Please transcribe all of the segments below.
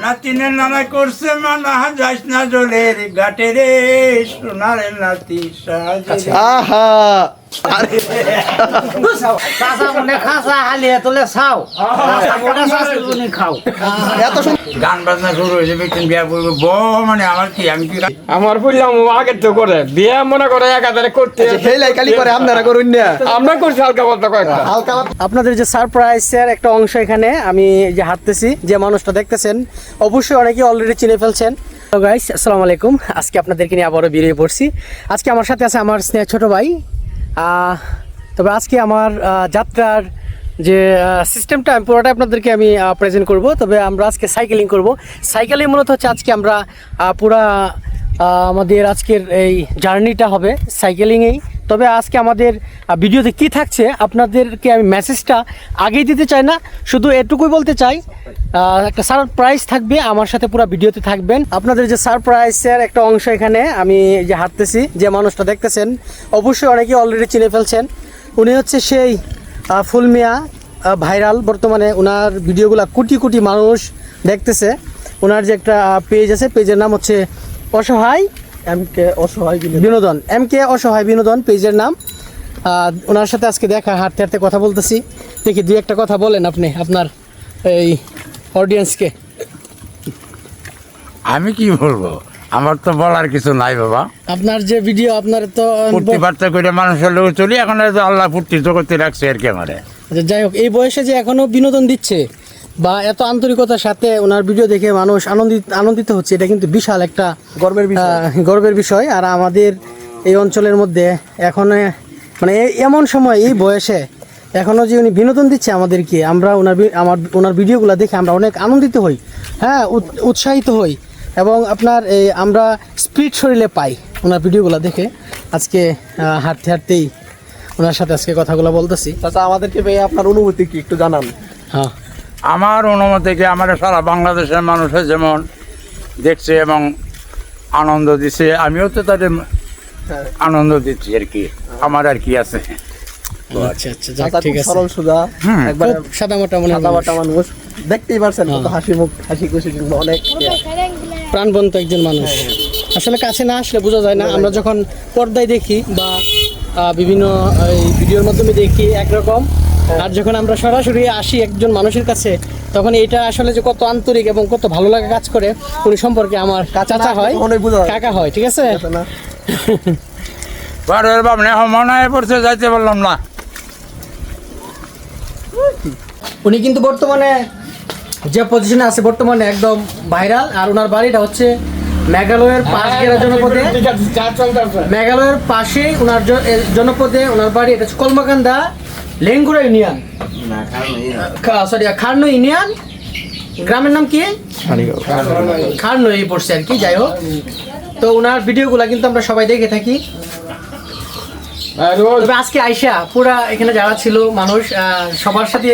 নাতিনের নানা করছে মানা যাইস না জলের ঘাটে রে সোনারের নাতি সাজে আহা! আমার বললাম আগের তো করে। বিয়ে মনে করে একাধারে করতে আপনারা করুন না। আমরা করছি হালকা পাতলা কয়েকটা। আপনাদের যে সারপ্রাইজের একটা অংশ এখানে আমি যে হাঁটতেছি যে মানুষটা দেখতেছেন অবশ্যই অনেকে অলরেডি চিনে ফেলছেন। গাইস আসসালামু আলাইকুম। আজকে আপনাদেরকে নিয়ে আবারও বেরিয়ে পড়ছি। আজকে আমার সাথে আছে আমার স্নেহ ছোট ভাই তবে আজকে আমার যাত্রার যে সিস্টেমটা আমি পুরোটাই আপনাদেরকে আমি প্রেজেন্ট করব। তবে আমরা আজকে সাইকেলিং করব। সাইকেলিং মূলত হচ্ছে আজকে আমরা পুরা আমাদের আজকের এই জার্নিটা হবে সাইকেলিংয়েই তবে আজকে আমাদের ভিডিওতে কি থাকছে আপনাদেরকে আমি মেসেজটা আগেই দিতে চাই না, শুধু এটুকুই বলতে চাই একটা সারপ্রাইজ থাকবে, আমার সাথে পুরো ভিডিওতে থাকবেন। আপনাদের যে সারপ্রাইজের একটা অংশ এখানে, আমি যে হাঁটতেছি, যে মানুষটা দেখতেছেন, অবশ্যই অনেকে অলরেডি চিনে ফেলছেন। উনি হচ্ছে সেই ফুলমিয়া ভাইরাল, বর্তমানে ওনার ভিডিওগুলো কোটি কোটি মানুষ দেখতেছে। ওনার যে একটা পেজ আছে পেজের নাম হচ্ছে অসহায় এম কে অসহায় বিনোদন। এম কে অসহায় বিনোদন পেজের নাম। ওনার সাথে আজকে দেখা হাঁটতে হাঁটতে কথা বলতেছি। দেখি দুই একটা কথা বলেন আপনি আপনার এই অডিয়েন্সকে আমি কি বলব? আমার তো বলার কিছু নাই বাবা। আপনার যে ভিডিও আপনার তো ফুর্তি বার্তা করে মানুষের লোক চলি এখন আল্লাহ ফুর্তি জগতে রাখছে আর কি আমারে। আচ্ছা, যাই হোক এই বয়সে যে এখনও বিনোদন দিচ্ছে বা এত আন্তরিকতার সাথে ওনার ভিডিও দেখে মানুষ আনন্দিত আনন্দিত হচ্ছে। এটা কিন্তু বিশাল একটা গর্বের বিষয়। গর্বের বিষয়। আর আমাদের এই অঞ্চলের মধ্যে এখন মানে এমন সময় এই বয়সে এখনও যে উনি বিনোদন দিচ্ছে আমাদেরকে আমরা ওনার আমার ওনার ভিডিওগুলো দেখে আমরা অনেক আনন্দিত হই। হ্যাঁ উৎসাহিত হই। এবং আপনার এই আমরা স্পিড শরীরে পাই ওনার ভিডিওগুলো দেখে। আজকে হাঁটতে হাঁটতেই ওনার সাথে আজকে কথাগুলো বলতেছি। চাচা আমাদেরকে পেয়ে আপনার অনুভূতি কি একটু জানান। হ্যাঁ। আমার অনুমতি কি আমার সারা বাংলাদেশের মানুষের যেমন দেখছে এবং আনন্দ দিচ্ছে আমিও তো তাদের আনন্দ দিচ্ছি আর কি। আমার আর কি আছে। আচ্ছা আচ্ছা ঠিক আছে। সরল একবার সাদা মোটা মনে সাদা মানুষ। দেখতেই পারছেন কত হাসি মুখ হাসি খুশি কিন্তু অনেক। প্রাণবন্ত একজন মানুষ। আসলে কাছে না আসলে বোঝা যায় না। আমরা যখন পর্দায় দেখি বা বিভিন্ন এই ভিডিওর মাধ্যমে দেখি একরকম। আর যখন আমরা সরাসরি আসি একজন মানুষের কাছে তখন এটা আসলে যে কত আন্তরিক এবং কত ভালো লাগা কাজ করে উনি সম্পর্কে আমার চাচা হয় কাকা হয় ঠিক আছে? না। বারের বাবনে মনে পড়ছে যাইতে বললাম না। উনি কিন্তু বর্তমানে যে পজিশনে আছে বর্তমানে একদম ভাইরাল আর ওনার বাড়িটা হচ্ছে মেঘালয়ের পাশ গেরা জনপদে? মেঘালয়ের পাশেই ওনার জনপদে ওনার বাড়ি এটা হচ্ছে Kalmakanda Lengura union. Sorry Kharnoi union. গ্রামের নাম কি? খারনো এই পড়ছে আর কি যাই হোক। তো ওনার ভিডিওগুলো কিন্তু আমরা সবাই দেখে থাকি। আজকে আইসা পুরা এখানে যারা ছিল মানুষ সবার সাথে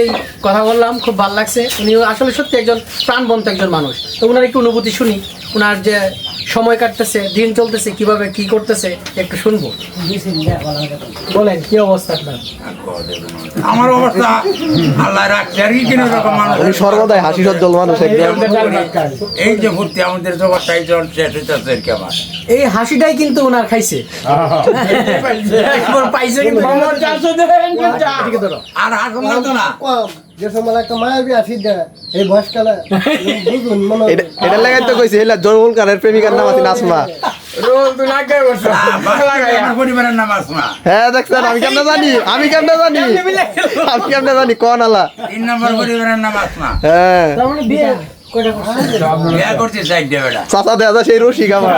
কথা বললাম খুব ভালো লাগছে। উনিও আসলে সত্যি একজন প্রাণবন্ত একজন মানুষ। তো ওনার একটু অনুভূতি শুনি। ওনার যে সময় কাটতেছে দিন চলতেছে কীভাবে কি করতেছে একটু শুনব। বলেন কি অবস্থা আপনার? আমার অবস্থা আল্লাহ রাখছে আর কি কিনা রকম মানুষ। উনি সর্বদাই হাসি সজ্জল মানুষ এই যে ফুর্তি আমাদের জগৎটা এই জন শেষ হইতেছে কি আমার। এই হাসিটাই কিন্তু ওনার খাইছে। একবার পাইছে কিন্তু আর হাসুন না? যে সময় একটা মায়াবী আসি দেয় এই বয়সকালে বুঝুন মনে এটা এটা লাগাই তো কইছে হেলা জনমুল কারের প্রেমিকার নাম আছে নাসমা রোল তুই লাগে বসে আমার পরিবারের নাম আসমা হ্যাঁ দেখছেন আমি কেমনে জানি? আমি কেমনে জানি? আমি কেমনে জানি? কোন আলা? তিন নম্বর পরিবারের নাম আসমা হ্যাঁ। তার মানে বিয়ে কয়টা করছে? বিয়া করছি সাইড দিয়ে বেটা। চাচা দেয়া যায় সেই রসিক আমার।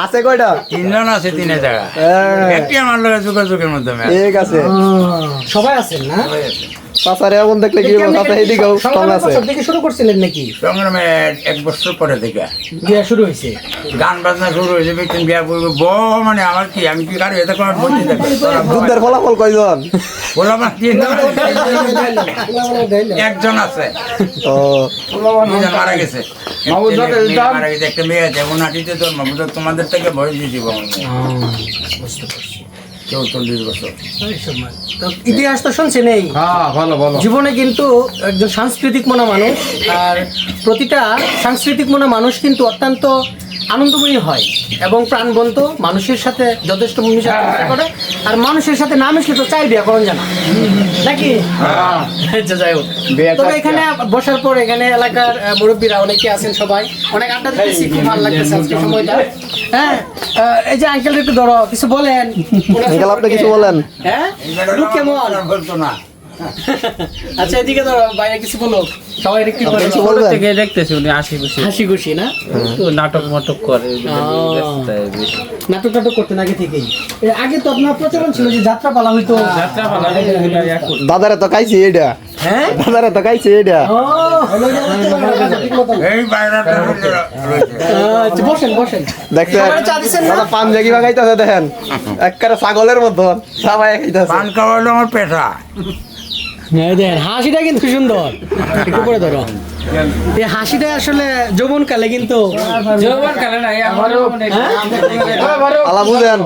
আছে কয়টা তিনজন আছে তিনে জায়গা হ্যাঁ একটি আমার লগে যোগাযোগের মাধ্যমে ঠিক আছে সবাই আছেন না এমন দেখলে কি স্ট্রং আছে থেকে শুরু করছিলেন নাকি সংগ্রামে এক বছর পরে থেকে বিয়ে শুরু হয়েছে গান বাজনা শুরু হয়েছে বিয়া করব ব মানে আমার কি আমি কি কারও এতে কোনো বলতে থাকি যুদ্ধের ফলাফল কয়জন তিনজন একজন আছে ও মারা গেছে একটা মেয়ে আছে উনাটিতে তোমাদের থেকে ভয় দিয়েছি চৌচল্লিশ বছর। ইতিহাস তো শুনছেন এই হ্যাঁ ভালো ভালো। জীবনে কিন্তু একজন সাংস্কৃতিক মনা মানুষ আর প্রতিটা সাংস্কৃতিক মনা মানুষ কিন্তু অত্যন্ত আনন্দময়ী হয় এবং প্রাণবন্ত মানুষের সাথে যথেষ্ট চেষ্টা করে আর মানুষের সাথে না মিশলে তো চাই বিয়া করুন জানা। নাকি? আচ্ছা যাই হোক। তবে এখানে বসার পর এখানে এলাকার মুরব্বীরা অনেকে আছেন সবাই। অনেক আড্ডা দিতেছি খুব ভালো লাগতেছে আজকে সময়টা। হ্যাঁ এই যে আঙ্কেল একটু ধরো কিছু বলেন। আঙ্কেল আপনি কিছু বলেন। হ্যাঁ? কেমন? বলতো না। আচ্ছা এদিকে ধরো বাইরে কিছু বলো। সবাই একটু থেকে দেখতেছি উনি আশি খুশি হাসি খুশি না তো নাটক মাটক করে। নাটক টাটক করতেন আগে থেকেই। আগে তো আপনার প্রচলন ছিল যে যাত্রা পালা হইতো যাত্রা ভালো এগুলো ইয়া তো খাইছি এটা। হ্যাঁ? দাদারে তো খাইছি এটা। এই বাইরেটা আচ্ছা, বসেন বসেন। দেখছেন? সবাই চা দিছেন না? দাদা পান জাগি বাগাইতেছে দেখেন। একবারে ছাগলের মতন। সবাই খাইতেছে। পান খাওয়ালো আমার পেশা। এই দেখেন হাসিটা কিন্তু সুন্দর। একটু করে ধরো। এই হাসিটা আসলে যৌবন কালে কিন্তু যৌবন কালে না, মানে আলা বুঝেন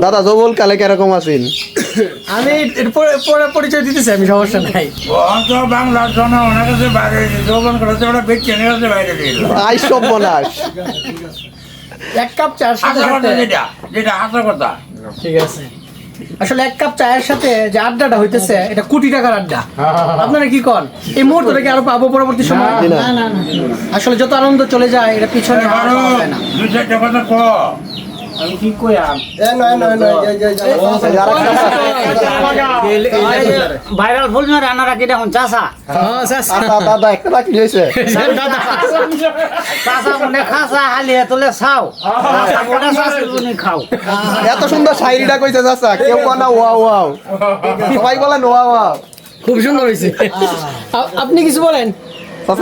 দাদা জবল কালে কীরকম আছেন? আমি এর পরে- পরে পরিচয় দিতেছি আমি সমস্যা নাই। বাংলার জন্য ওনার কাছে বাইরে যৌবন করেছে ওরা বেচে নিয়ে গেছে বাইরে আই সব বনাস এক কাপ চার সাথে সাথে। যেটা যেটা হাসা কথা। ঠিক আছে। আসলে এক কাপ চায়ের সাথে যে আড্ডাটা হইতেছে এটা কোটি টাকার আড্ডা। আপনারা কি কন? এই মুহূর্তটা কি আরও পাবো পরবর্তী সময়? না। না না। না। আসলে যত আনন্দ চলে যায় এটা পিছনে আরও না। আমি কি কইয়াম এ নয় নয় নয় জয় জয় জয় ভাইরাল ফুল না রান্না রাখি দেখুন চাষা দাদা দাদা একটা রাখি হয়েছে চাষা মনে খাসা হালিয়ে তোলে চাও চাষা মনে চাষি তুমি খাও এত সুন্দর শায়রিটা কইছে চাচা কেউ কয় না ওয়াও ওয়াও সবাই বলেন ওয়াও ওয়াও খুব সুন্দর হয়েছে আপনি কিছু বলেন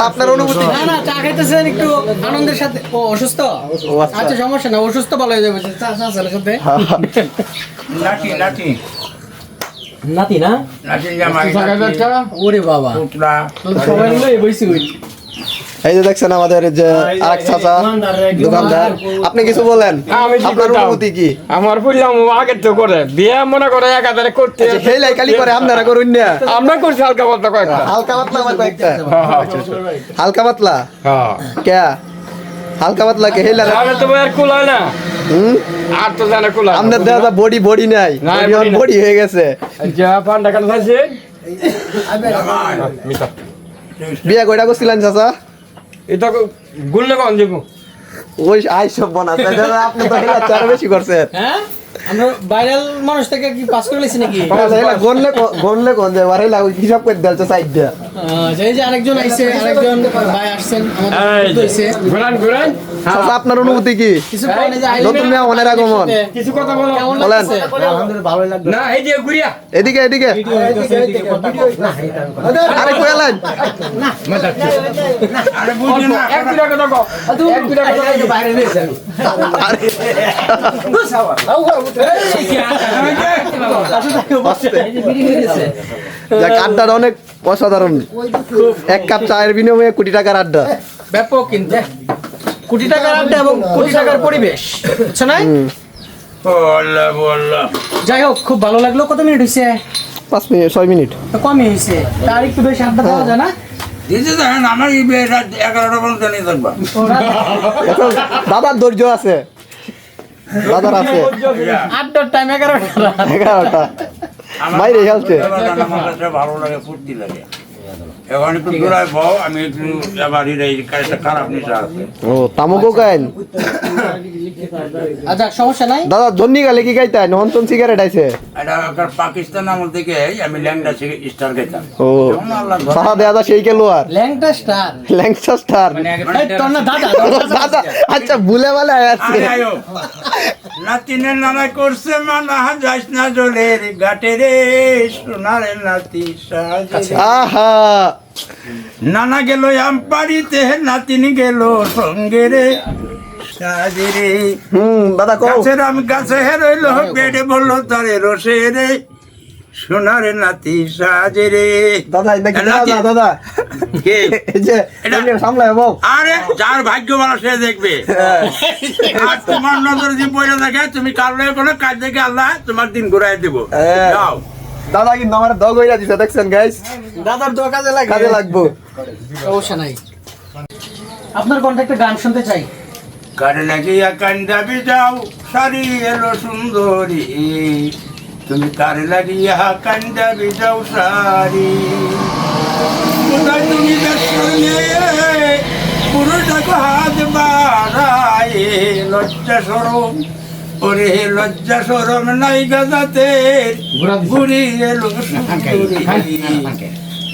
আপনার অনুভূতি না না চা খাইতেছেন একটু আনন্দের সাথে। ও অসুস্থ? আচ্ছা। আচ্ছা সমস্যা না অসুস্থ ভালো হয়ে যাবে। চা চা চালের সাথে। নাটি নাটি নাতি না? জামাই ওরে বাবা। পুতলা সবাই মিলে বসে এই যে দেখছেন আমাদের যে আরেক চাচা দোকানদার আপনি কিছু বলেন? আপনার? অনুভূতি কি? আমার বললাম আগের তো করে। বিয়ে মনে করে একাধারে করতে আচ্ছা, সেই লাই কালি করে আপনারা করুন না। আমরা করছি হালকা পাতলা কয়েকটা। হালকা পাতলা আমার কয়েকটা। হালকা পাতলা? হ্যাঁ। কে? হালকা পাতলা কে? হেলা তাহলে তো আর কুলায় না। হুম? আর তো জানে কুলায় আমাদের দেওয়া বডি বডি নাই। বডি হয়ে গেছে। যা পান্ডা কাটা আছে বিয়া কয়টা করছিলেন চাচা? এটা যাব ওই আই সব দাদা আপনি তো হেলা চার বেশি করছেন। হ্যাঁ? আমরা ভাইরাল মানুষ থেকে কি পাস করে লেছি নাকি? হেলা গনলে গনলে কোন যে বারে লাগু হিসাব করে দিলছে সাইড দিয়া। এই যে আরেকজন আইছে আরেকজন ভাই আসছেন আমাদের হইছে। ঘুরান ঘুরান। আপনার অনুভূতি কি? নতুন মেহমানের আগমন। কিছু কথা বলো। বলেন। না এই যে ঘুরিয়া। এদিকে এদিকে। আরে আড্ডাটা অনেক অসাধারণ। এক কাপ চায়ের বিনিময়ে কোটি টাকার আড্ডা। ব্যাপক কিন্তু। কোটি টাকার আড্ডা এবং কোটি টাকার পরিবেশ। বুঝছ না যাই হোক খুব ভালো লাগল। কত মিনিট হয়েছে পাঁচ মিনিট ছয় মিনিট। তো কমই হয়েছে তার একটু বেশি আড্ডা পাওয়া যায় না? আমার এই বিয়ে এগারোটা পর্যন্ত নিয়ে দাদার ধৈর্য আছে। দাদার আছে। আড্ডার টাইম এগারোটা এগারোটা। বাইরে খেলছে। ভালো লাগে ফুর্তি লাগে। এখন একটু দূরায় বউ আমি একটু আবার এই কাজটা খারাপ নিশা আছে ও তামুকও গাইন আচ্ছা সমস্যা নাই? দাদা জন্নি গালে কি গাইতেন সিগারেট আইছে। এটা একটা পাকিস্তান আমল থেকে আমি ল্যাংটা স্টার ও সারা দেয়া সেই কেলো আর। ল্যাংটা স্টার? ল্যাংসা স্টার। তোর না দাদা দাদা। আচ্ছা ভুলে আয়ো। নাতিনের নামে করছে মানা যাইস না জলের ঘাটে রে সোনারে নাতি। আহা! নানা গেল আমপাড়িতে নাতিনি গেল সঙ্গে রে সাজে রে। হুম দাদা গাছের আম গাছে রইল বেড়ে বলল তারে রসে রে। সোনার নাতি সাজে রে। দাদা দাদা দাদা। কে? যে সামলায় আরে যার ভাগ্য ভালো সে দেখবে। আর তোমার নজর থাকে তুমি কারণে কোনো কাজ দেখে আল্লাহ তোমার দিন ঘুরাই দেবো। হ্যাঁ। যাও। দাদা কিন্তু আমার দগ হইরা দিছে দেখছেন গাইস দাদার দোয়া কাজে লাগে কাজে লাগবো। সমস্যা নাই। আপনার কণ্ঠে একটা গান শুনতে চাই। কারে লাগিয়া কান্দাবি যাও সারি এলো সুন্দরী। তুমি কারে লাগিয়া কান্দাবি যাও সারি কোথায় তুমি পুরোটাকে হাত বাড়ায় লজ্জা সরম ওরে লজ্জা সরম নাই গাজাতে ঘুরি এলো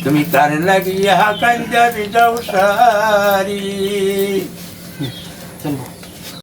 তুমি কারে লাগিয়া কান্দাবি যাও সারি